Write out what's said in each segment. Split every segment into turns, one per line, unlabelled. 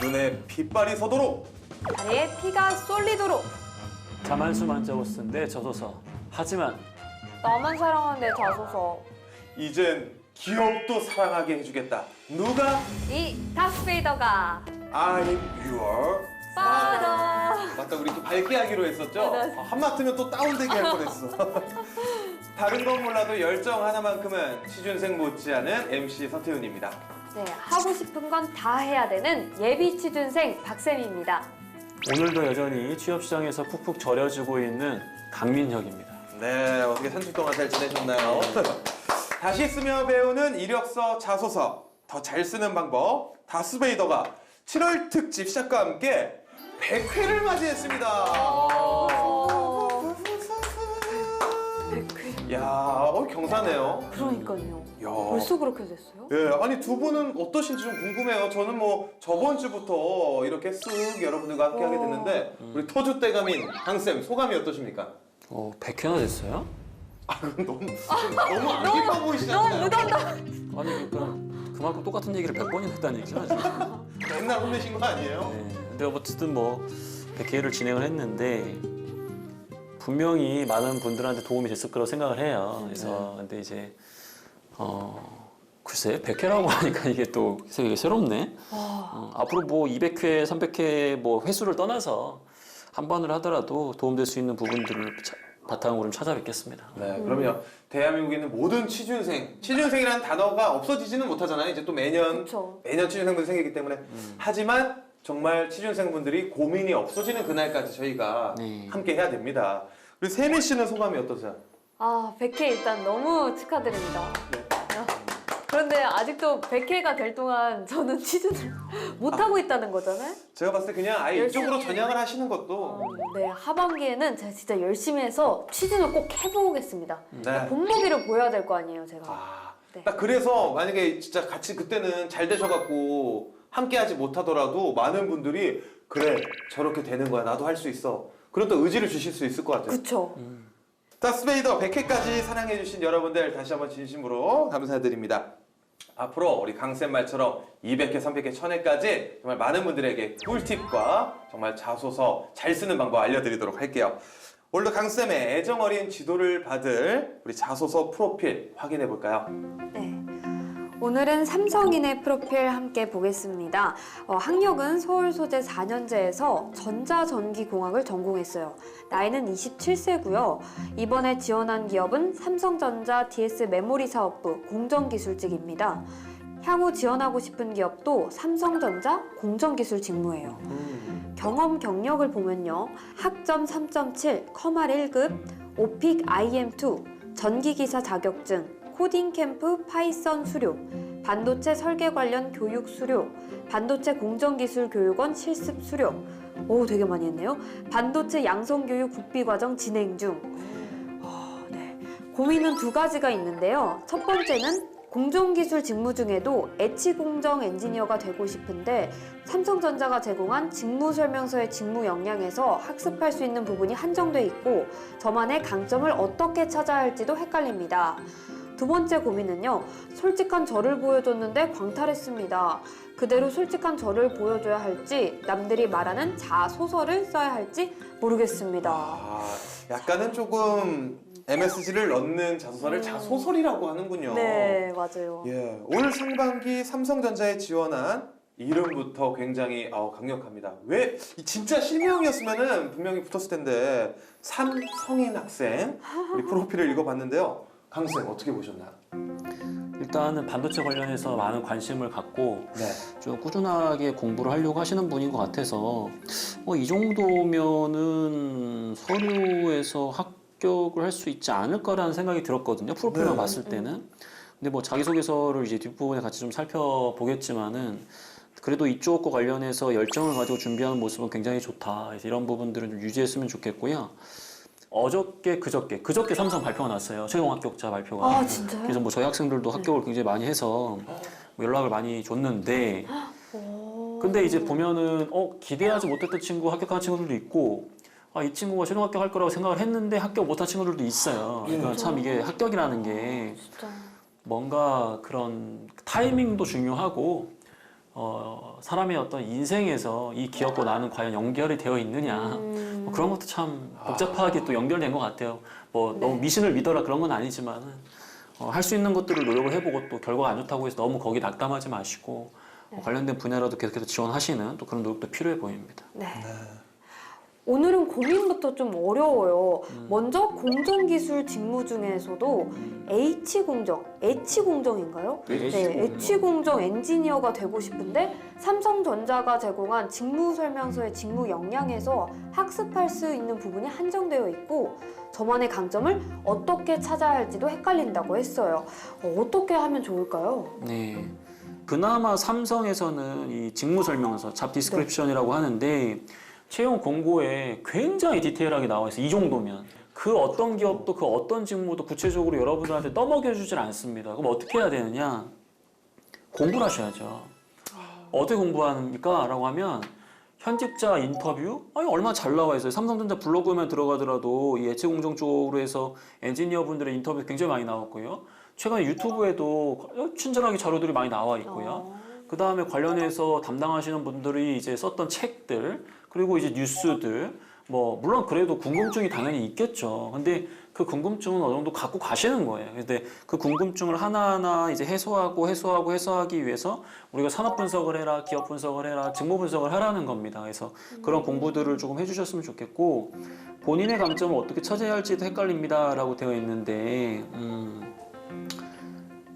눈에 핏발이 서도록
다리에 피가 쏠리도록
자만수만 적었는데 저소서. 하지만
나만 사랑하는데 자소서
이젠 기업도 사랑하게 해주겠다. 누가?
이 다스베이더가
I'm your
빠다
맞다 우리 또 밝게 하기로 했었죠?
맞아.
아, 한마트면 또 다운되게 할 뻔했어. 다른 건 몰라도 열정 하나만큼은 취준생 못지않은 MC 서태훈입니다.
네 하고 싶은 건 다 해야 되는 예비 취준생 박쌤입니다
오늘도 여전히 취업 시장에서 푹푹 절여지고 있는 강민혁입니다.
네, 어떻게 한주 동안 잘 지내셨나요? 다시 쓰며 배우는 이력서, 자소서, 더 잘 쓰는 방법, 다스베이더가 7월 특집 시작과 함께 100회를 맞이했습니다. 야, 어, 경사네요.
그러니까요
야.
벌써 그렇게 됐어요?
예, 아니 두 분은 어떠신지 좀 궁금해요. 저는 뭐 저번 주부터 이렇게 쓱 여러분들과 함께 하게 됐는데 우리 터주 떼감인 항쌤 소감이 어떠십니까?
어, 100회나 됐어요?
아, 그건 너무 너무 안 기뻐 보이시잖아요.
무던다
아니 그러니까 그만큼 똑같은 얘기를 100번이나 했다는 얘기죠 지금.
맨날 혼내신 거 아니에요?
네, 근데 어쨌든 뭐 100회를 진행을 했는데 분명히 많은 분들한테 도움이 됐을 거라고 생각을 해요. 그래서 근데 이제 어 글쎄 100회라고 하니까 이게 또 되게 새롭네. 어, 앞으로 뭐 200회, 300회 뭐 횟수를 떠나서 한 번을 하더라도 도움될 수 있는 부분들을 차- 바탕으로 좀 찾아뵙겠습니다.
네, 그럼요. 대한민국에 있는 모든 취준생, 취준생이라는 단어가 없어지지는 못하잖아요. 이제 또 매년
그쵸.
매년 취준생분이 생기기 때문에 하지만 정말 취준생분들이 고민이 없어지는 그날까지 저희가
네.
함께 해야 됩니다. 우리 세미 씨는 소감이 어떠세요?
아 100회 일단 너무 축하드립니다
네.
아, 그런데 아직도 100회가 될 동안 저는 취준을 못하고 있다는 거잖아요?
제가 봤을 때 그냥 아예
열심히
이쪽으로 전향을 하시는 것도
어, 네 하반기에는 제가 진짜 열심히 해서 취준을 꼭 해보겠습니다
네.
본보기를 보여야 될 거 아니에요 제가
아,
네.
딱 그래서 만약에 진짜 같이 그때는 잘 되셔갖고 함께하지 못하더라도 많은 분들이 그래 저렇게 되는 거야 나도 할 수 있어 그런 또 의지를 주실 수 있을 것 같아요.
그쵸
다스베이더 100회까지 사랑해주신 여러분들 다시 한번 진심으로 감사드립니다. 앞으로 우리 강쌤 말처럼 200회, 300회, 1000회까지 정말 많은 분들에게 꿀팁과 정말 자소서 잘 쓰는 방법 알려드리도록 할게요. 오늘도 강쌤의 애정어린 지도를 받을 우리 자소서 프로필 확인해 볼까요?
네. 오늘은 삼성인의 프로필 함께 보겠습니다. 어, 학력은 서울 소재 4년제에서 전자전기공학을 전공했어요. 나이는 27세고요. 이번에 지원한 기업은 삼성전자 DS 메모리 사업부 공정기술직입니다. 향후 지원하고 싶은 기업도 삼성전자 공정기술 직무예요. 경험 경력을 보면요. 학점 3.7, 커말 1급, 오픽 IM2, 전기기사 자격증, 코딩 캠프 파이썬 수료, 반도체 설계 관련 교육 수료, 반도체 공정기술 교육원 실습 수료. 오, 되게 많이 했네요. 반도체 양성교육 국비과정 진행 중. 아, 네. 고민은 두 가지가 있는데요. 첫 번째는 공정기술 직무 중에도 애치공정 엔지니어가 되고 싶은데 삼성전자가 제공한 직무 설명서의 직무 역량에서 학습할 수 있는 부분이 한정돼 있고 저만의 강점을 어떻게 찾아야 할지도 헷갈립니다. 두 번째 고민은요. 솔직한 저를 보여줬는데 광탈했습니다. 그대로 솔직한 저를 보여줘야 할지 남들이 말하는 자소서를 써야 할지 모르겠습니다.
아, 약간은 조금 MSG를 넣는 자소서를 자소설이라고 하는군요.
음. 네, 맞아요.
예, 올 상반기 삼성전자에 지원한 이름부터 굉장히 어, 강력합니다. 왜? 이 진짜 실명이었으면은 분명히 붙었을 텐데 삼성인 학생 우리 프로필을 읽어봤는데요. 강쌤 어떻게 보셨나요?
일단은 반도체 관련해서 많은 관심을 갖고
네.
좀 꾸준하게 공부를 하려고 하시는 분인 것 같아서 어, 이 정도면은 서류에서 합격을 할 수 있지 않을까라는 생각이 들었거든요. 프로필만
네.
봤을 때는. 근데 뭐 자기소개서를 이제 뒷부분에 같이 좀 살펴보겠지만은 그래도 이쪽과 관련해서 열정을 가지고 준비하는 모습은 굉장히 좋다. 이런 부분들은 좀 유지했으면 좋겠고요. 어저께 그저께 그저께 삼성 발표가 났어요. 최종 합격자 발표가.
아, 진짜요?
그래서 뭐 저희 학생들도 합격을 굉장히 많이 해서 뭐 연락을 많이 줬는데
오.
근데 이제 보면은 어 기대하지 못했던 친구 합격한 친구들도 있고 아 이 친구가 최종 합격할 거라고 생각을 했는데 합격 못한 친구들도 있어요. 그러니까 참 이게 합격이라는 게
진짜.
뭔가 그런 타이밍도 중요하고 어, 사람의 어떤 인생에서 이 기업과 나는 과연 연결이 되어 있느냐
음.
뭐 그런 것도 참 복잡하게 또 연결된 것 같아요. 뭐
네.
너무 미신을 믿어라 그런 건 아니지만은 어, 할 수 있는 것들을 노력을 해보고 또 결과가 안 좋다고 해서 너무 거기 낙담하지 마시고
네.
어, 관련된 분야라도 계속해서 지원하시는 또 그런 노력도 필요해 보입니다.
네. 오늘은 고민부터 좀 어려워요.
음.
먼저 공정기술 직무 중에서도 H공정, H공정인가요? 네, H공정 엔지니어가 되고 싶은데 삼성전자가 제공한 직무 설명서의 직무 역량에서 학습할 수 있는 부분이 한정되어 있고 저만의 강점을 어떻게 찾아야 할지도 헷갈린다고 했어요. 어, 어떻게 하면 좋을까요?
네. 그나마 삼성에서는 이 직무 설명서, 잡 디스크립션이라고 하는데 채용 공고에 굉장히 디테일하게 나와 있어요. 이 정도면. 그 어떤 기업도 그 어떤 직무도 구체적으로 여러분들한테 떠먹여주질 않습니다. 그럼 어떻게 해야 되느냐? 공부를 하셔야죠. 어떻게 공부합니까? 라고 하면 현직자 인터뷰? 아니 얼마나 잘 나와 있어요. 삼성전자 블로그만 들어가더라도 이 예체 공정 쪽으로 해서 엔지니어 분들의 인터뷰 굉장히 많이 나왔고요. 최근에 유튜브에도 친절하게 자료들이 많이 나와 있고요.
어,
그 다음에 관련해서 담당하시는 분들이 이제 썼던 책들 그리고 이제 뉴스들 뭐 물론 그래도 궁금증이 당연히 있겠죠. 근데 그 궁금증은 어느 정도 갖고 가시는 거예요. 근데 그 궁금증을 하나하나 이제 해소하고 해소하고 해소하기 위해서 우리가 산업 분석을 해라, 기업 분석을 해라, 직무 분석을 하라는 겁니다. 그래서 그런 공부들을 조금 해주셨으면 좋겠고 본인의 강점을 어떻게 찾아야 할지도 헷갈립니다라고 되어 있는데 음,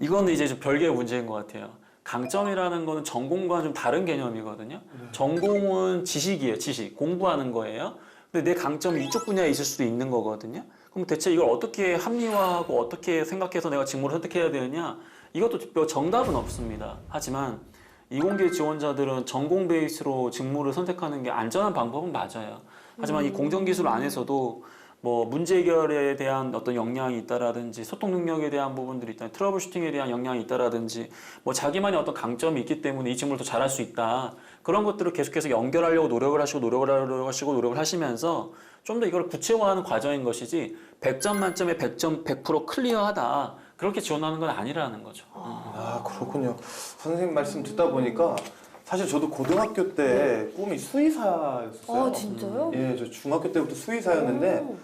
이거는 이제 좀 별개의 문제인 것 같아요. 강점이라는 거는 전공과는 좀 다른 개념이거든요. 전공은 지식이에요, 지식. 공부하는 거예요. 근데 내 강점이 이쪽 분야에 있을 수도 있는 거거든요. 그럼 대체 이걸 어떻게 합리화하고 어떻게 생각해서 내가 직무를 선택해야 되느냐? 이것도 몇 정답은 없습니다. 하지만 이공계 지원자들은 전공 베이스로 직무를 선택하는 게 안전한 방법은 맞아요. 하지만 이 공정기술 안에서도 뭐 문제 해결에 대한 어떤 역량이 있다라든지 소통 능력에 대한 부분들이 있다, 트러블 슈팅에 대한 역량이 있다라든지 뭐 자기만의 어떤 강점이 있기 때문에 이 직무를 더 잘할 수 있다 그런 것들을 계속해서 연결하려고 노력을 하시고 노력을 하시고 노력을 하시면서 좀 더 이걸 구체화하는 과정인 것이지 100점 만점에 100점 100% 클리어하다 그렇게 지원하는 건 아니라는 거죠. 음.
아 그렇군요. 선생님 말씀 듣다 보니까 사실 저도 고등학교 때 꿈이 수의사였어요.
아, 진짜요?
예, 저 중학교 때부터 수의사였는데
오.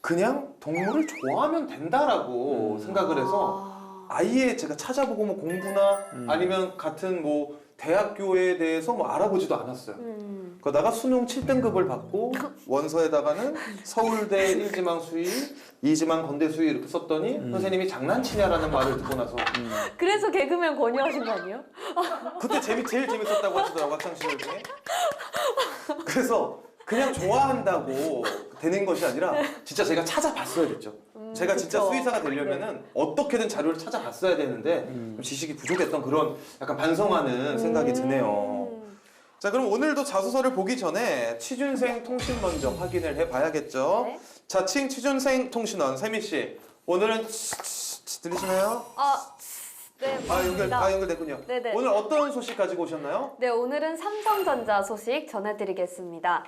그냥 동물을 좋아하면 된다라고
음.
생각을 해서
아.
아예 제가 찾아보고 뭐 공부나
음.
아니면 같은 뭐 대학교에 대해서 뭐 알아보지도 않았어요.
음.
그러다가 수능 7등급을 받고 원서에다가는 서울대 1지망 수의, 2지망 건대 수의 이렇게 썼더니
음.
선생님이 장난치냐라는 말을 듣고 나서
그래서 개그맨 권유하신 거 아니에요?
그때 재미 제일 재밌었다고 하시더라고 학창 시절 중에. 그래서 그냥 좋아한다고 되는 것이 아니라 진짜 제가 찾아봤어야겠죠.
음,
제가 진짜
그쵸.
수의사가 되려면은 어떻게든 자료를 찾아봤어야 되는데
음.
좀 지식이 부족했던 그런 약간 반성하는 생각이
음.
드네요. 자 그럼 오늘도 자소서를 보기 전에 취준생 통신 먼저 확인을 해봐야겠죠.
네.
자칭 취준생 통신원 세미 씨 오늘은 들리시나요?
아, 네,
아 연결
맞습니다.
아 연결됐군요.
네네.
오늘 어떤 소식 가지고 오셨나요?
네, 오늘은 삼성전자 소식 전해드리겠습니다.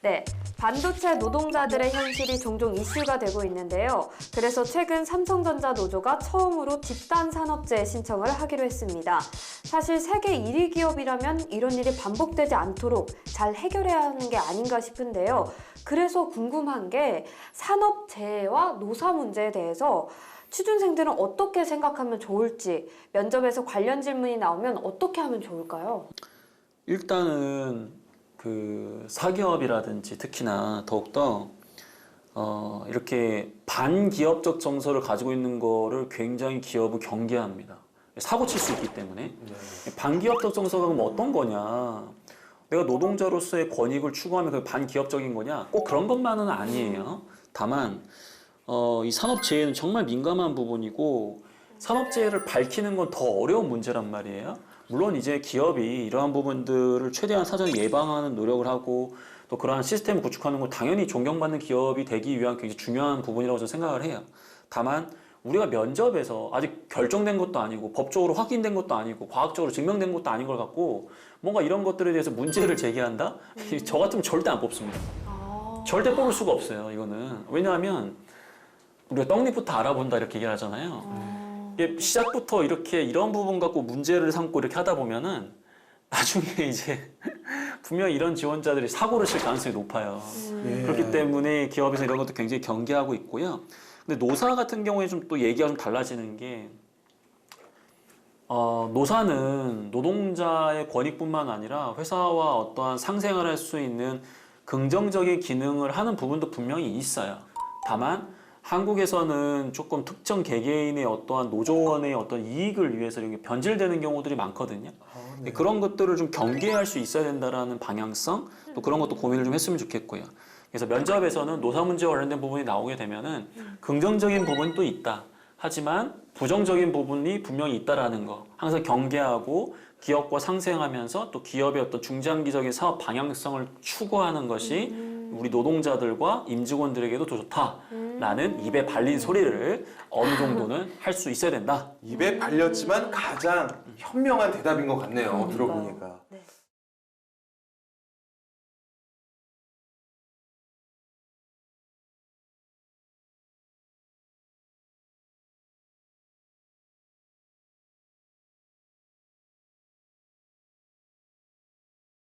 네, 반도체 노동자들의 현실이 종종 이슈가 되고 있는데요. 그래서 최근 삼성전자 노조가 처음으로 집단 산업재해 신청을 하기로 했습니다. 사실 세계 1위 기업이라면 이런 일이 반복되지 않도록 잘 해결해야 하는 게 아닌가 싶은데요. 그래서 궁금한 게 산업재해와 노사 문제에 대해서 취준생들은 어떻게 생각하면 좋을지 면접에서 관련 질문이 나오면 어떻게 하면 좋을까요?
일단은 그 사기업이라든지 특히나 더욱더 어, 이렇게 반기업적 정서를 가지고 있는 거를 굉장히 기업은 경계합니다. 사고 칠 수 있기 때문에 반기업적 정서가 그럼 어떤 거냐? 내가 노동자로서의 권익을 추구하면 그 반기업적인 거냐? 꼭 그런 것만은 아니에요. 다만 어, 이 산업재해는 정말 민감한 부분이고 산업재해를 밝히는 건 더 어려운 문제란 말이에요. 물론 이제 기업이 이러한 부분들을 최대한 사전에 예방하는 노력을 하고 또 그러한 시스템을 구축하는 건 당연히 존경받는 기업이 되기 위한 굉장히 중요한 부분이라고 저는 생각을 해요. 다만 우리가 면접에서 아직 결정된 것도 아니고 법적으로 확인된 것도 아니고 과학적으로 증명된 것도 아닌 걸 갖고 뭔가 이런 것들에 대해서 문제를 제기한다? 저 같으면 절대 안 뽑습니다.
아,
절대 뽑을 수가 없어요. 이거는 왜냐하면 우리가 떡잎부터 알아본다 이렇게 얘기를 하잖아요.
아,
이게 시작부터 이렇게 이런 부분 갖고 문제를 삼고 이렇게 하다 보면은 나중에 이제 분명 이런 지원자들이 사고를 칠 가능성이 높아요.
예.
그렇기 때문에 기업에서 이런 것도 굉장히 경계하고 있고요. 근데 노사 같은 경우에 좀 또 얘기가 좀 달라지는 게 어, 노사는 노동자의 권익뿐만 아니라 회사와 어떠한 상생을 할 수 있는 긍정적인 기능을 하는 부분도 분명히 있어요. 다만 한국에서는 조금 특정 개개인의 어떠한 노조원의 어떤 이익을 위해서 이렇게 변질되는 경우들이 많거든요.
아, 네.
그런 것들을 좀 경계할 수 있어야 된다라는 방향성 또 그런 것도 고민을 좀 했으면 좋겠고요. 그래서 면접에서는 노사 문제와 관련된 부분이 나오게 되면은 긍정적인 부분이 또 있다. 하지만 부정적인 부분이 분명히 있다라는 거 항상 경계하고 기업과 상생하면서 또 기업의 어떤 중장기적인 사업 방향성을 추구하는 것이 우리 노동자들과 임직원들에게도 더 좋다 라는 입에 발린 소리를 어느 정도는 할 수 있어야 된다.
입에 발렸지만 가장 현명한 대답인 것 같네요.
그러니까요.
들어보니까.
네.